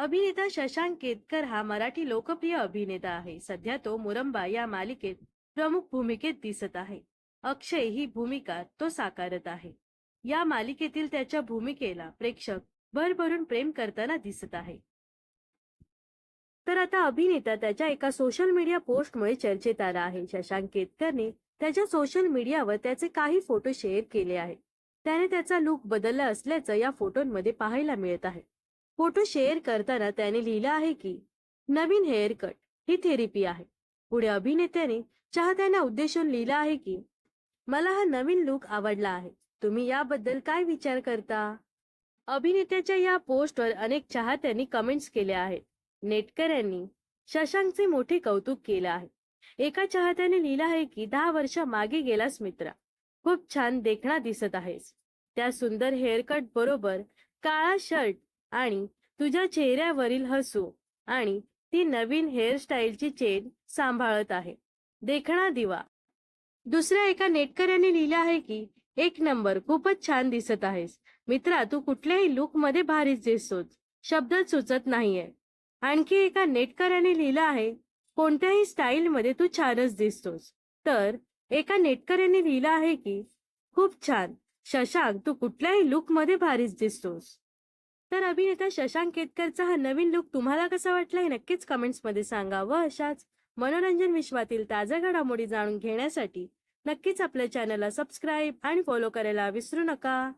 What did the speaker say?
अभिनेता शशांक केतकर हा मराठी लोकप्रिय अभिनेता आहे. सध्या तो मुरंबा या मालिकेत प्रमुख भूमिकेत दिसत आहे. अक्षय ही भूमिका तो साकारत आहे. या मालिकेतील त्याच्या भूमिकेला प्रेक्षक भरभरून प्रेम करताना दिसत आहे. तर आता अभिनेता त्याच्या एका सोशल मीडिया पोस्टमुळे चर्चेत आला आहे. शशांक केतकरने त्याच्या सोशल मीडियावर त्याचे काही फोटो शेअर केले आहेत. त्याने त्याचा लुक बदलला असल्याचं या फोटोंमध्ये पाहायला मिळत आहे. फोटो शेअर करताना त्याने लिहिलं आहे की नवीन हेअर कट ही थेरपी आहे. पुढे अभिनेत्याने चाहत्यांना उद्देशून लिहिलं आहे की मला हा नवीन लुक आवडला आहे. तुम्ही याबद्दल काय विचार करता? अभिनेत्याच्या या पोस्टवर अनेक चाहत्यांनी कमेंट्स केल्या आहेत. नेटकऱ्यांनी शशांकचे मोठे कौतुक केलं आहे. एका चाहत्याने लिहिलं आहे की दहा वर्ष मागे गेलास मित्रा. खूप छान देखणा दिसत आहेस. त्या सुंदर हेअरकट बरोबर काळा शर्ट आणि तुझ्या चेहऱ्यावरील हसू आणि ती नवीन हेअरस्टाईलची चेन सांभाळत आहे. देखणा दिवा. दुसऱ्या एका नेटकऱ्याने लिहिलं आहे की एक नंबर खूपच छान दिसत आहेस. मित्रा तू कुठल्याही लुकमध्ये भारीच दिसतोच शब्द सुचत नाहीये. आणखी एका नेटकऱ्याने लिहिलं आहे कोणत्याही स्टाईल मध्ये तू छानच दिसतोस. तर एका नेटकऱ्याने लिहिलं आहे की खूप छान. शशांक तू कुठल्याही लुकमध्ये भारीच दिसतोस. तर अभिनेता शशांक केतकरचा हा नवीन लुक तुम्हाला कसा वाटला हे नक्कीच कमेंट्समध्ये सांगा व अशाच मनोरंजन विश्वातील ताज्या घडामोडी जाणून घेण्यासाठी नक्कीच आपल्या चॅनलला सबस्क्राईब आणि फॉलो करायला विसरू नका.